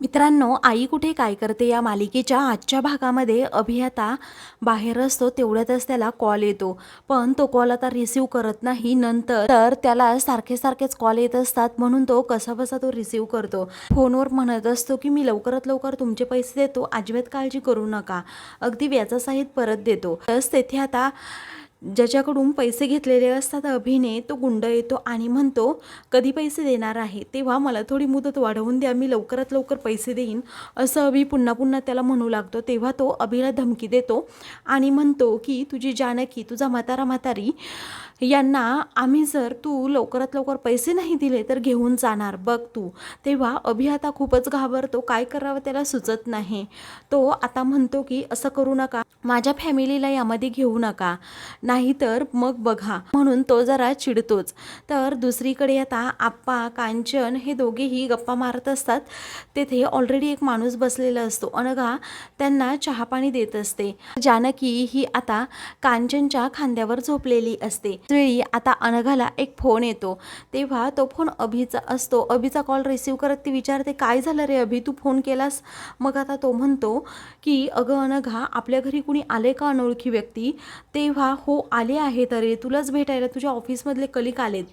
मित्रांनो आई कुठे काय करते या मालिकेच्या आजच्या भागामध्ये? अभियता बाहेर असतो तेवढ्यातच त्याला कॉल येतो. पण तो कॉल आता रिसीव करत नाही. नंतर तर त्याला सारखे सारखेच कॉल येत असतात. म्हणून तो कसाबसा तो रिसीव करतो. फोनवर म्हणत असतो की मी लवकरात लवकर तुमचे पैसे देतो. अजिबात काळजी करू नका. अगदी व्याजासहित परत देतो. तस तेथे आता ज्याच्याकडून पैसे घेतलेले असतात अभिने तो गुंड येतो आणि म्हणतो कधी पैसे देणार आहे? तेव्हा मला थोडी मुदत वाढवून द्या मी लवकरात लवकर पैसे देईन. असं अभि पुन्हा पुन्हा त्याला म्हणू लागतो. तेव्हा तो अभिला धमकी देतो आणि म्हणतो की तुझी जानकी तुझा म्हातारा म्हातारी यांना आम्ही जर तू लवकरात लवकर पैसे नाही दिले तर घेऊन जाणार. बघ तू. तेव्हा अभियाता खूपच घाबरतो. काय करावं त्याला सुचत नाही. तो आता म्हणतो की असं करू नका. माझ्या फॅमिलीला यामध्ये घेऊ नका. नाहीतर मग बघा. म्हणून तो जरा चिडतोच. तर दुसरीकडे आता आप्पा कांचन हे दोघेही गप्पा मारत असतात. तेथे ऑलरेडी एक माणूस बसलेला असतो. अनघा त्यांना चहापाणी देत असते. जानकी ही आता कांचनच्या खांद्यावर झोपलेली असते. वेळी आता अनघाला एक फोन येतो. तेव्हा तो फोन अभिचा असतो. अभिचा कॉल रिसीव करत ती विचारते काय झालं रे अभि? तू फोन केलास? मग आता तो म्हणतो की अगं अनघा आपल्या घरी कुणी आले का अनोळखी व्यक्ती? तेव्हा हो आले आहेत. अरे तुलाच भेटायला तुझ्या ऑफिसमधले कलिक आलेत.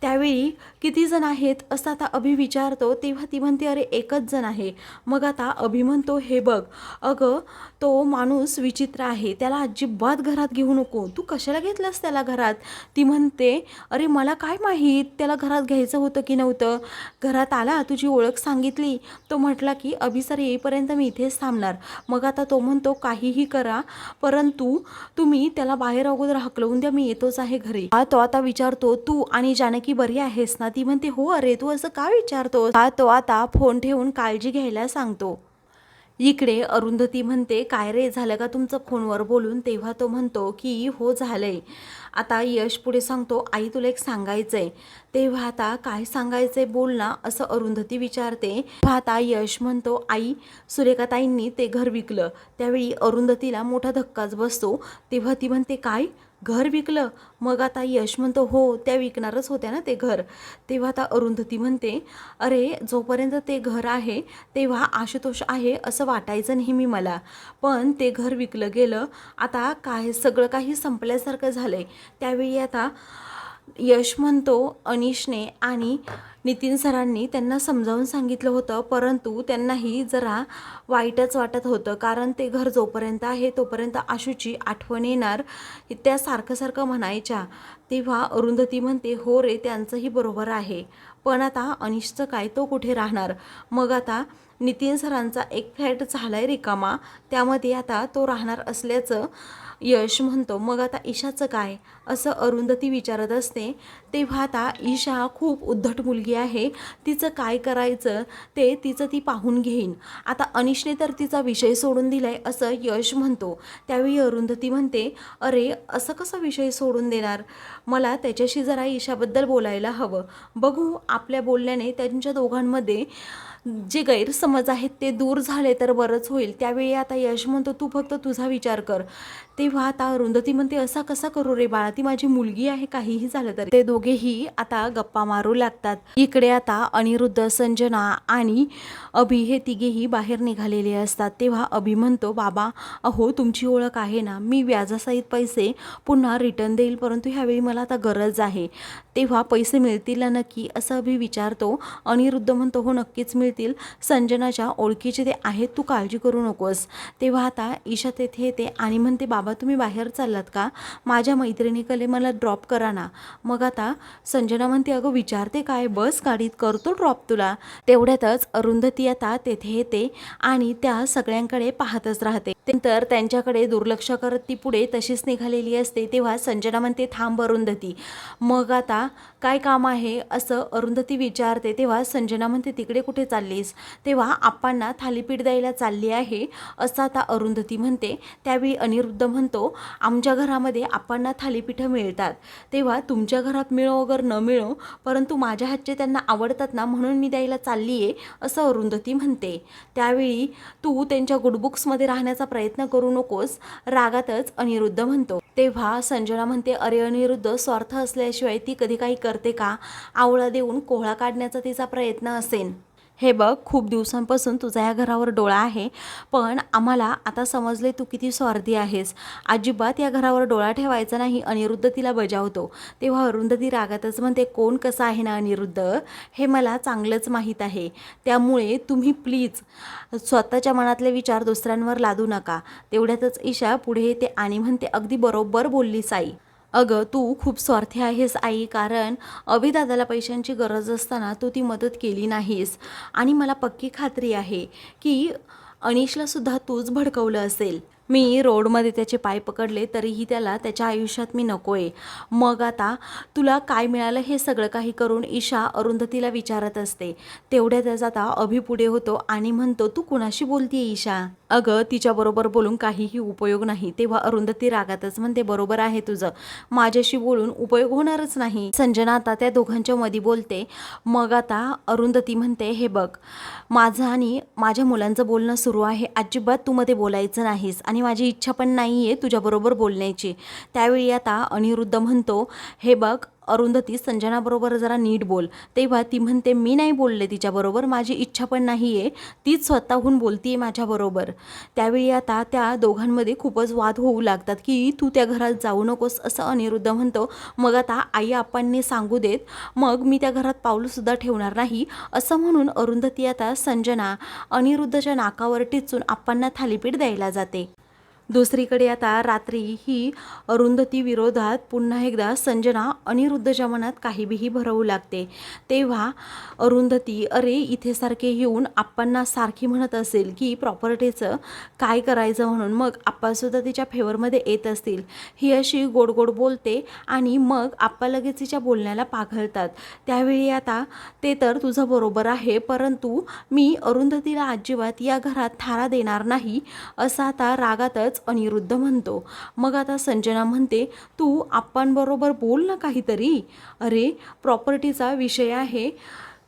त्यावेळी किती जण आहेत? असं आता अभि विचारतो. तेव्हा ती म्हणते अरे एकच जण आहे. मग आता अभि म्हणतो हे बघ अगं तो माणूस विचित्र आहे. त्याला अजिबात घरात घेऊ नको. तू कशाला घेतलंस त्याला घरात? ती म्हणते अरे मला काय माहीत? त्याला घरात घ्यायचं होतं की नव्हतं? घरात आला तुझी ओळख सांगितली. तो म्हटला की अभिसर येईपर्यंत मी इथेच थांबणार. मग आता तो म्हणतो काहीही करा परंतु तुम्ही त्याला बाहेर अगोदर हकलवून द्या मी येतोच आहे घरी. हा तो आता विचारतो तू आणि जानकी बरी आहेस ना? ती म्हणते हो अरे तू असं का विचारतो हा तो आता फोन ठेवून काळजी घ्यायला सांगतो. इकडे अरुंधती म्हणते काय रे झालं का तुमचं फोनवर बोलून? तेव्हा तो म्हणतो की हो झालंय. आता यश पुढे सांगतो आई तुला एक सांगायचंय. तेव्हा आता काय सांगायचंय बोल ना असं अरुंधती विचारते. आता यश म्हणतो आई सुरेखाताईंनी ते घर विकलं. त्यावेळी अरुंधतीला मोठा धक्काच बसतो. तेव्हा ती म्हणते काय? घर विकलं मग आता यश म्हणतो हो त्या विकणारच होत्या ना ते घर. तेव्हा आता अरुंधती म्हणते अरे जोपर्यंत ते घर आहे तेव्हा आशुतोष आहे असं वाटायचं नेहमी मला. पण ते घर विकलं गेलं आता काय सगळं काही संपल्यासारखं झालं आहे त्यावेळी आता यश म्हणतो अनिशने आणि नितीन सरांनी त्यांना समजावून सांगितलं होतं परंतु त्यांनाही जरा वाईटच वाटत होतं कारण ते घर जोपर्यंत आहे तोपर्यंत आशूची आठवण येणार. त्या सारखं सारखं म्हणायच्या तेव्हा अरुंधती म्हणते हो रे त्यांचंही बरोबर आहे. पण आता अनिशचं काय तो कुठे राहणार? मग आता नितीन सरांचा एक फ्लॅट झाला आहे रिकामा. त्यामध्ये आता तो राहणार असल्याचं यश म्हणतो. मग आता ईशाचं काय? असं अरुंधती विचारत असते. तेव्हा आता ईशा खूप उद्धट मुलगी आहे. तिचं काय करायचं ते तिचं ती पाहून घेईन. आता अनिशने तर तिचा विषय सोडून दिलाय असं यश म्हणतो. त्यावेळी अरुंधती म्हणते अरे असं कसा विषय सोडून देणार? मला त्याच्याशी जरा ईशाबद्दल बोलायला हवं. बघू आपल्या बोलण्याने त्यांच्या दोघांमध्ये जे गैरसमज आहेत ते दूर झाले तर बरंच होईल. त्यावेळी आता यश म्हणतो तू फक्त तुझा विचार कर. तेव्हा आता अरुंधती म्हणते असा कसा करू रे बाळा? ती माझी मुलगी आहे काहीही झालं तरी. ते दोघेही आता गप्पा मारू लागतात. इकडे आता अनिरुद्ध संजना आणि अभि हे तिघेही बाहेर निघालेले असतात. तेव्हा अभि म्हणतो बाबा अहो तुमची ओळख आहे ना. मी व्याजासहित पैसे पुन्हा रिटर्न देईल परंतु ह्यावेळी मला आता गरज आहे. तेव्हा पैसे मिळतील ना नक्की असं अभि विचारतो. अनिरुद्ध म्हणतो हो नक्कीच मिळतील. संजनाच्या ओळखीचे ते आहेत तू काळजी करू नकोस. तेव्हा आता ईशा तेथे येते आणि म्हणते बाबा तुम्ही बाहेर चाललात का? माझ्या मैत्रिणीकडे मला ड्रॉप करा ना. मग आता संजना म्हणते अगं विचारते काय? बस गाडीत करतो ड्रॉप तुला. तेवढ्यातच अरुंधती आता तेथे येते आणि त्या सगळ्यांकडे पाहतच राहते. नंतर त्यांच्याकडे दुर्लक्ष करत ती पुढे तशीच निघालेली असते. तेव्हा संजना म्हणते थांब अरुंधती. मग आता काय काम आहे? असं अरुंधती विचारते. तेव्हा संजना म्हणते तिकडे कुठे चाललीस? तेव्हा आप्पांना थालीपीठ द्यायला चालली आहे असं आता अरुंधती म्हणते. त्यावेळी अनिरुद्ध म्हणतो आमच्या घरामध्ये आप्पांना थालीपीठं मिळतात. तेव्हा तुमच्या घरात मिळो वगैरे न मिळो परंतु माझ्या हातचे त्यांना आवडतात ना म्हणून मी द्यायला चालली आहे असं अरुंधती म्हणते. त्यावेळी तू त्यांच्या गुडबुक्समध्ये राहण्याचा प्रयत्न प्रयत्न करू नकोस रागातच अनिरुद्ध म्हणतो. तेव्हा संजना म्हणते अरे अनिरुद्ध स्वार्थ असल्याशिवाय ती कधी काही करते का? आवळा देऊन कोहळा काढण्याचा तिचा प्रयत्न असेल हे बघ खूप दिवसांपासून तुझा या घरावर डोळा आहे पण आम्हाला आता समजले तू किती स्वार्थी आहेस. अजिबात या घरावर डोळा ठेवायचा नाही अनिरुद्ध तिला बजावतो. तेव्हा अरुंधती रागातच म्हणते कोण कसं आहे ना अनिरुद्ध? हे मला चांगलंच माहीत आहे. त्यामुळे तुम्ही प्लीज स्वतःच्या मनातले विचार दुसऱ्यांवर लादू नका. तेवढ्यातच ईशा पुढे येते आणि म्हणते अगदी बरोबर बोलली साई. अगं तू खूप स्वार्थी आहेस आई कारण अभिदादाला पैशांची गरज असताना तू ती मदत केली नाहीस. आणि मला पक्की खात्री आहे की अनिशला सुद्धा तूच भडकवलं असेल. मी रोडमध्ये त्याचे पाय पकडले तरीही त्याला त्याच्या आयुष्यात मी नकोय. मग आता तुला काय मिळालं हे सगळं काही करून ईशा अरुंधतीला विचारत असते. तेवढ्यातच आता अभि पुढे होतो आणि म्हणतो तू कुणाशी बोलतीये ईशा? अगं तिच्याबरोबर बोलून काहीही उपयोग नाही. तेव्हा अरुंधती रागातच म्हणते बरोबर आहे तुझं. माझ्याशी बोलून उपयोग होणारच नाही. संजना आता त्या दोघांच्या मध्ये बोलते. मग आता अरुंधती म्हणते हे बघ माझं आणि माझ्या मुलांचं बोलणं सुरू आहे. अजिबात तू मध्ये बोलायचं नाहीस आणि माझी इच्छा पण नाही आहे तुझ्याबरोबर बोलण्याची. त्यावेळी आता अनिरुद्ध म्हणतो हे बघ अरुंधती संजनाबरोबर जरा नीट बोल. तेव्हा ती म्हणते मी नाही बोलले तिच्याबरोबर माझी इच्छा पण नाही आहे तीच स्वतःहून बोलतीये माझ्याबरोबर. त्यावेळी आता त्या दोघांमध्ये खूपच वाद होऊ लागतात की तू त्या घरात जाऊ नकोस असं अनिरुद्ध म्हणतो. मग आता आई आपांनी सांगू देत मग मी त्या घरात पाऊलसुद्धा ठेवणार नाही असं म्हणून अरुंधती आता संजना अनिरुद्धच्या नाकावर टिचून आप्पांना थालीपीठ द्यायला जाते. दुसरीकडे आता रात्री ही अरुंधती विरोधात पुन्हा एकदा संजना अनिरुद्धच्या मनात काहीबीही भरवू लागते. तेव्हा अरुंधती अरे इथे सारखे येऊन आप्पांना सारखी म्हणत असेल की प्रॉपर्टीचं काय करायचं म्हणून मग आप्पासुद्धा तिच्या फेवरमध्ये येत असतील. ही अशी गोड गोड बोलते आणि मग आप्पा लगेच तिच्या बोलण्याला पाघळतात. त्यावेळी आता ते तर तुझं बरोबर आहे परंतु मी अरुंधतीला अजिबात या घरात थारा देणार नाही असं आता रागातच अनिरुद्ध म्हणतो. मग आता संजना म्हणते तू आप्पांबरोबर बोल ना काहीतरी. अरे प्रॉपर्टीचा विषय आहे.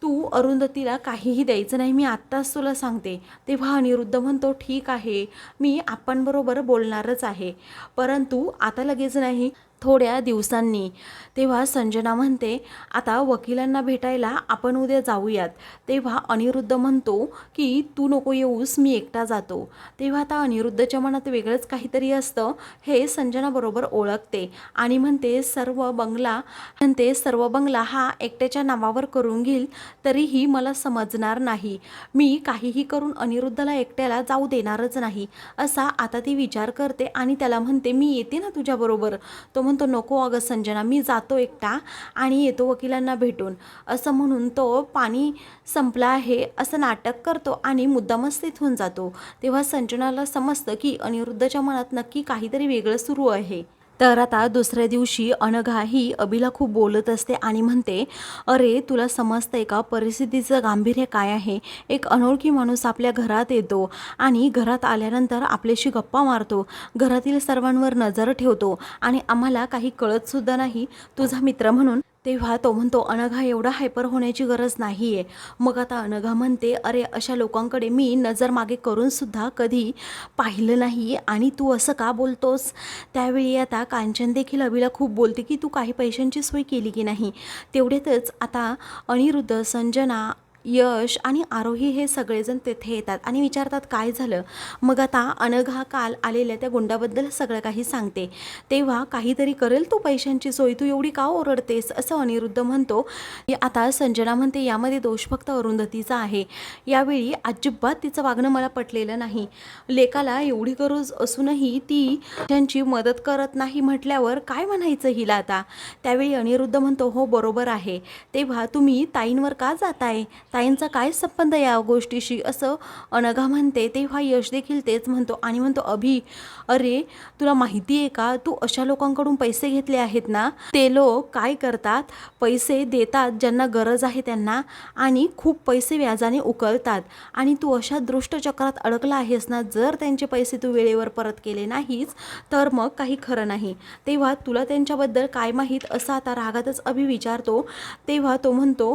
तू अरुंधतीला काहीही द्यायचं नाही मी आत्ताच तुला सांगते. तेव्हा अनिरुद्ध म्हणतो ठीक आहे. मी आप्पांबरोबर बोलणारच आहे. परंतु आता लगेच नाही. थोड्या दिवसांनी. तेव्हा संजना म्हणते आता वकिलांना भेटायला आपण उद्या जाऊयात. तेव्हा अनिरुद्ध म्हणतो की तू नको येऊस मी एकटा जातो. तेव्हा आता अनिरुद्धच्या मनात वेगळंच काहीतरी असतं. हे संजनाबरोबर ओळखते आणि म्हणते सर्व बंगला म्हणते सर्व बंगला हा एकट्याच्या नावावर करून घेईल तरीही मला समजणार नाही. मी काहीही करून अनिरुद्धला एकट्याला जाऊ देणारच नाही. असा आता ती विचार करते आणि त्याला म्हणते मी येते ना तुझ्याबरोबर तो म्हणतो नको अगं संजना मी जातो एकटा आणि येतो वकिलांना भेटून. असं म्हणून तो पाणी संपलं आहे असं नाटक करतो आणि मुद्दामच तिथून जातो. तेव्हा संजनाला समजतं की अनिरुद्धच्या मनात नक्की काहीतरी वेगळं सुरू आहे. तर आता दुसऱ्या दिवशी अनघा ही अभिला खूप बोलत असते आणि म्हणते अरे तुला समजतंय का? परिस्थितीचं गांभीर्य काय आहे? एक अनोळखी माणूस आपल्या घरात येतो आणि घरात आल्यानंतर आपल्याशी गप्पा मारतो. घरातील सर्वांवर नजर ठेवतो आणि आम्हाला काही कळतसुद्धा नाही. तुझा मित्र म्हणून तेव्हा तो म्हणतो अनघा एवढा हायपर होण्याची गरज नाही आहे मग आता अनघा म्हणते अरे अशा लोकांकडे मी नजर मागे करूनसुद्धा कधी पाहिलं नाही. आणि तू असं का बोलतोस? त्यावेळी आता कांचन देखील अभिला खूप बोलते की तू काही पैशांची सोय केली की नाही? तेवढ्यातच आता अनिरुद्ध संजना यश आणि आरोही हे सगळेजण तेथे येतात. आणि विचारतात काय झालं? मग आता अनघा काल आलेल्या त्या गुंडाबद्दल सगळं काही सांगते. तेव्हा काहीतरी करेल तू पैशांची सोय? तू एवढी का ओरडतेस? असं अनिरुद्ध म्हणतो. आता संजना म्हणते यामध्ये दोष फक्त अरुंधतीचा आहे. यावेळी अजिबात तिचं वागणं मला पटलेलं नाही. लेकाला एवढी गरज असूनही ती त्यांची मदत करत नाही म्हटल्यावर काय म्हणायचं हिला आता? त्यावेळी अनिरुद्ध म्हणतो हो बरोबर आहे. तेव्हा तुम्ही ताईंवर का जाताय? ताईंचा काय संबंध या गोष्टीशी? असं अनघा म्हणते. तेव्हा यश देखील तेच म्हणतो आणि म्हणतो अभि अरे तुला माहिती आहे का? तू अशा लोकांकडून पैसे घेतले आहेत ना? ते लोक काय करतात? पैसे देतात ज्यांना गरज आहे त्यांना आणि खूप पैसे व्याजाने उकळतात. आणि तू अशा दृष्टचक्रात अडकला आहेस ना? जर त्यांचे पैसे तू वेळेवर परत केले नाहीस तर मग काही खरं नाही. तेव्हा तुला त्यांच्याबद्दल काय माहीत? असं आता रागातच अभि विचारतो. तेव्हा तो म्हणतो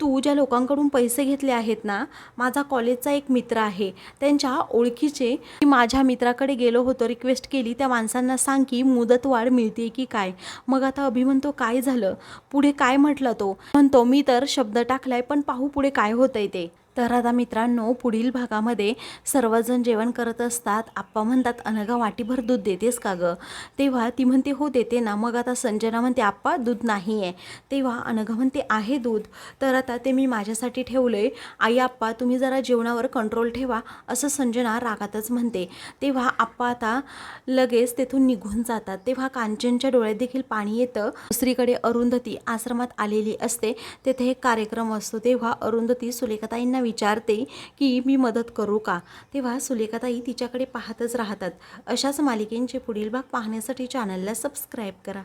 तू ज्या लोकांकडून पैसे घेतले आहेत ना माझा कॉलेजचा एक मित्र आहे. त्यांच्या ओळखीचे मी माझ्या मित्राकडे गेलो होतो रिक्वेस्ट केली. त्या माणसांना सांग की मुदतवाढ मिळते की काय? मग आता अभि म्हणतो काय झालं? पुढे काय म्हटलं तो? म्हणतो मी तर शब्द टाकलाय पण पाहू पुढे काय होतंय ते. तर आता मित्रांनो पुढील भागामध्ये सर्वजण जेवण करत असतात. आप्पा म्हणतात अनघा वाटीभर दूध देतेस का गं? तेव्हा ती म्हणते हो देते ना. मग आता संजना म्हणते आप्पा दूध नाही आहे तेव्हा अनघा म्हणते आहे दूध. तर आता ते मी माझ्यासाठी ठेवलं आहे आई आप्पा तुम्ही जरा जेवणावर कंट्रोल ठेवा असं संजना रागातच म्हणते. तेव्हा आप्पा आता लगेच तेथून निघून जातात. तेव्हा कांचनच्या डोळ्यात देखील पाणी येतं. दुसरीकडे अरुंधती आश्रमात आलेली असते. तेथे एक कार्यक्रम असतो. तेव्हा अरुंधती सुलेखाताईंना विचारते की मी मदत करू का? तेव्हा सुलेखाताई तिच्याकडे पाहतच राहतात. अशाच मालिकेंचे पुढील भाग पाहण्यासाठी चॅनलला सबस्क्राईब करा.